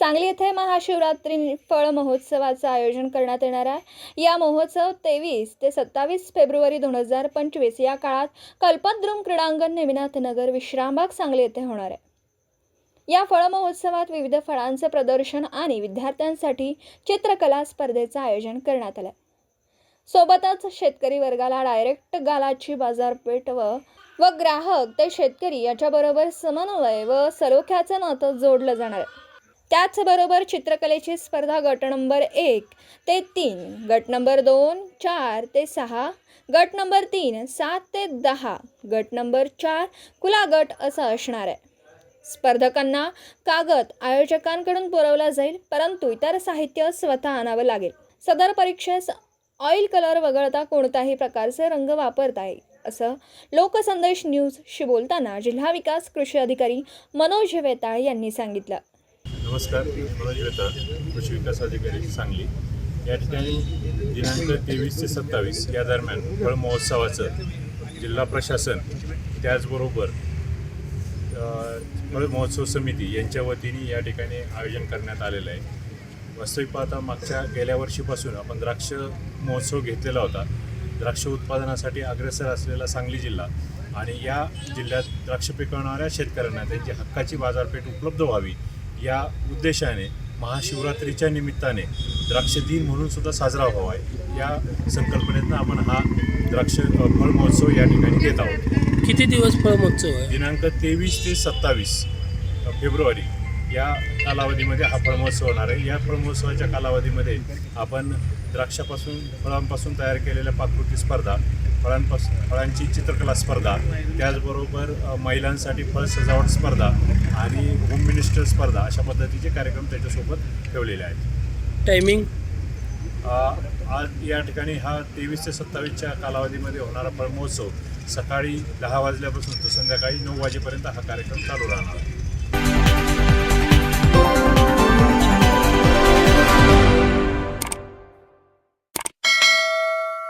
सांगली येथे महाशिवरात्री फळ महोत्सवाचं आयोजन करण्यात येणार आहे. या महोत्सव तेवीस ते सत्तावीस फेब्रुवारी दोन हजार पंचवीस या काळात कल्पद्रुम क्रीडांगण नेमिनाथ नगर विश्रामबाग सांगली येथे होणार आहे. या फळ महोत्सवात विविध फळांचं प्रदर्शन आणि विद्यार्थ्यांसाठी चित्रकला स्पर्धेचं आयोजन करण्यात आलं सोबतच शेतकरी वर्गाला डायरेक्ट गालाची बाजारपेठ व व ग्राहक ते शेतकरी याच्याबरोबर समन्वय व सलोख्याचं नातं जोडलं जाणार आहे. त्याचबरोबर चित्रकलेची स्पर्धा गट नंबर एक ते तीन गट नंबर दोन चार ते सहा गट नंबर तीन सात ते दहा गट नंबर चार खुला गट असं असणार आहे. स्पर्धकांना कागद आयोजकांकडून पुरवला जाईल परंतु इतर साहित्य स्वतः आणावं लागेल. सदर परीक्षेस ऑइल कलर वगळता कोणताही प्रकारचे रंग वापरता येईल असं लोकसंदेश न्यूजशी बोलताना जिल्हा विकास कृषी अधिकारी मनोज वेताळ यांनी सांगितलं. नमस्कार मनोज वेताळ कृषी विकास अधिकारी सांगली. या ठिकाणी दिनांक तेवीस ते सत्तावीस या दरम्यान फळ महोत्सवाचं जिल्हा प्रशासन त्याचबरोबर फळ महोत्सव समिती यांच्या वतीने या ठिकाणी आयोजन करण्यात आलेलं आहे. वास्तविक पाहता मागच्या गेल्या वर्षीपासून आपण द्राक्ष महोत्सव घेतलेला होता. द्राक्ष उत्पादनासाठी अग्रेसर असलेला सांगली जिल्हा आणि या जिल्ह्यात द्राक्ष पिकवणाऱ्या शेतकऱ्यांना त्यांची हक्काची बाजारपेठ उपलब्ध व्हावी या उद्देशाने महाशिवरात्रीच्या निमित्ताने द्राक्ष दिन म्हणून सुद्धा साजरा व्हावा या संकल्पनेतनं आपण हा द्राक्ष फळ महोत्सव या ठिकाणी घेत आहोत. किती दिवस फळ महोत्सव आहे? दिनांक तेवीस ते सत्तावीस फेब्रुवारी या कालावधीमध्ये हा फळमहोत्सव होणार आहे. या फळमहोत्सवाच्या कालावधीमध्ये आपण द्राक्षापासून फळांपासून तयार केलेल्या पाककृती स्पर्धा फळांपासून फळांची चित्रकला स्पर्धा त्याचबरोबर महिलांसाठी फळ सजावट स्पर्धा आणि स्पर्धा अशा पद्धतीचे कार्यक्रम त्याच्यासोबत ठेवलेले आहेत. टायमिंग आज या ठिकाणी हा तेवीस ते सत्तावीसच्या कालावधीमध्ये होणारा फळमहोत्सव सकाळी दहा वाजल्यापासून तर संध्याकाळी नऊ वाजेपर्यंत हा कार्यक्रम चालू राहणार. आहे